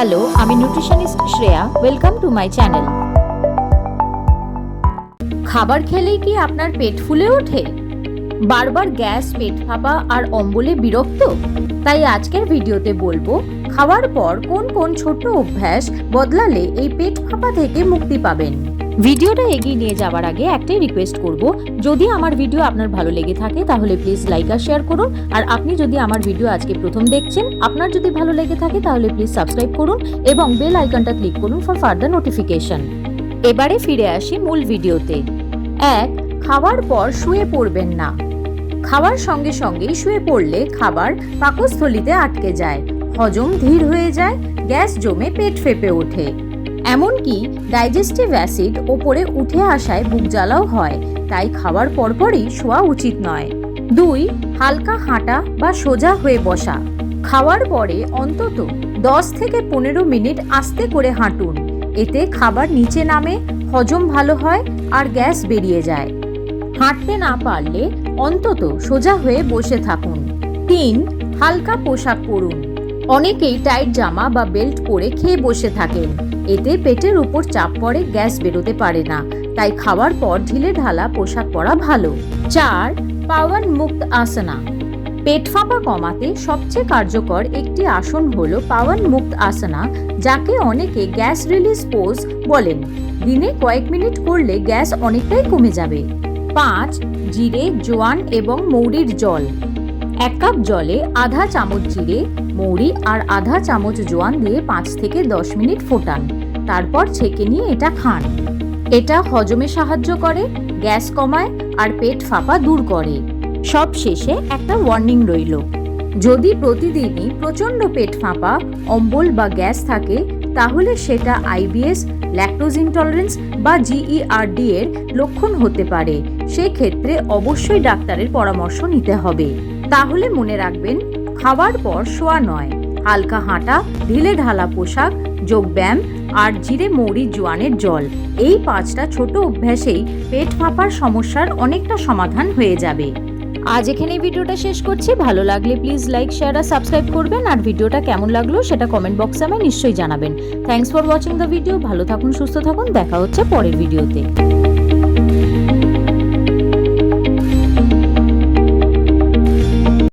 Hello আমি nutritionist Shreya. Welcome to my channel খাবার খেলেই কি আপনার পেট ফুলে ওঠে? বারবার গ্যাস, পেট ফাঁপা আর অম্বলে বিরক্ত? তাই আজকের ভিডিওতে বলব, খাওয়ার পর কোন কোন ছোট অভ্যাস বদলালে এই পেট ফাঁপা থেকে মুক্তি পাবেন? ভিডিওটা এগিয়ে নিয়ে যাওয়ার আগে একটাই রিকোয়েস্ট করব, যদি আমার ভিডিও আপনার ভালো লেগে থাকে তাহলে প্লিজ লাইক আর শেয়ার করুন। আর আপনি যদি আমার ভিডিও আজকে প্রথম দেখছেন, আপনার যদি ভালো লেগে থাকে তাহলে প্লিজ সাবস্ক্রাইব করুন এবং বেল আইকনটা ক্লিক করুন ফর ফার্দার নোটিফিকেশন এবারে ফিরে আসি মূল ভিডিওতে এক, খাওয়ার পর শুয়ে পড়বেন না। খাওয়ার সঙ্গে সঙ্গেই শুয়ে পড়লে খাবার পাকস্থলিতে আটকে যায়, হজম ধীর হয়ে যায়, গ্যাস জমে পেট ফেপে ওঠে। এমনকি ডাইজেস্টিভ অ্যাসিড ওপরে উঠে আসায় বুক জ্বালাও হয়, তাই খাওয়ার পরপরই শোয়া উচিত নয়। দুই, হালকা হাঁটা বা সোজা হয়ে বসা। খাওয়ার পরে অন্তত দশ থেকে পনেরো মিনিট আস্তে করে হাঁটুন। এতে খাবার নিচে নামে, হজম ভালো হয় আর গ্যাস বেরিয়ে যায়। হাঁটতে না পারলে অন্তত সোজা হয়ে বসে থাকুন। তিন, হালকা পোশাক পরুন। অনেকেই টাইট জামা বা বেল্ট পরে খেয়ে বসে থাকেন। এতে পেটের উপর চাপ পড়ে, গ্যাস বেরোতে পারে না। তাই খাওয়ার পর ঢিলে ঢালা পোশাক পরা ভালো। চার, পাওয়ান মুক্ত আসনা। পেট ফাঁপা কমাতে সবচেয়ে কার্যকর একটি আসন হল পাওয়ান মুক্ত আসনা, যাকে অনেকে গ্যাস রিলিজ পোজ বলেন। দিনে কয়েক মিনিট করলে গ্যাস অনেকটাই কমে যাবে। পাঁচ, জিরে, জোয়ান এবং মৌরির জল। এক কাপ জলে আধা চামচ জিরে, মৌরি আর আধা চামচ জোয়ান দিয়ে পাঁচ থেকে দশ মিনিট ফোটান। তারপর ছেঁকে নিয়ে এটা খান। এটা হজমে সাহায্য করে, গ্যাস কমায় আর পেট ফাঁপা দূর করে। সব শেষে একটা ওয়ার্নিং রইল। যদি প্রতিদিনই প্রচণ্ড পেট ফাঁপা, অম্বল বা গ্যাস থাকে, তাহলে সেটা আইবিএস ল্যাকটোজ ইনটলারেন্স বা জিইআরডি এর লক্ষণ হতে পারে। সেক্ষেত্রে অবশ্যই ডাক্তারের পরামর্শ নিতে হবে। তাহলে মনে রাখবেন, খাওয়ার পর শোয়া নয়। হালকা হাঁটা, ঢিলে ঢালা পোশাক যোগব্যায়াম আর জিরে মৌরি জোয়ানের জল। এই পাঁচটা ছোট অভ্যাসেই পেট ফাঁপার সমস্যার অনেকটা সমাধান হয়ে যাবে। আজ এখানে ভিডিওটা শেষ করছি। ভালো লাগলে প্লিজ লাইক শেয়ার আর সাবস্ক্রাইব করবেন। আর ভিডিওটা কেমন লাগল সেটা কমেন্ট বক্সে আমায় নিশ্চয়ই জানাবেন। Thanks for watching the video ভালো থাকুন, সুস্থ থাকুন। দেখা হচ্ছে পরের ভিডিওতে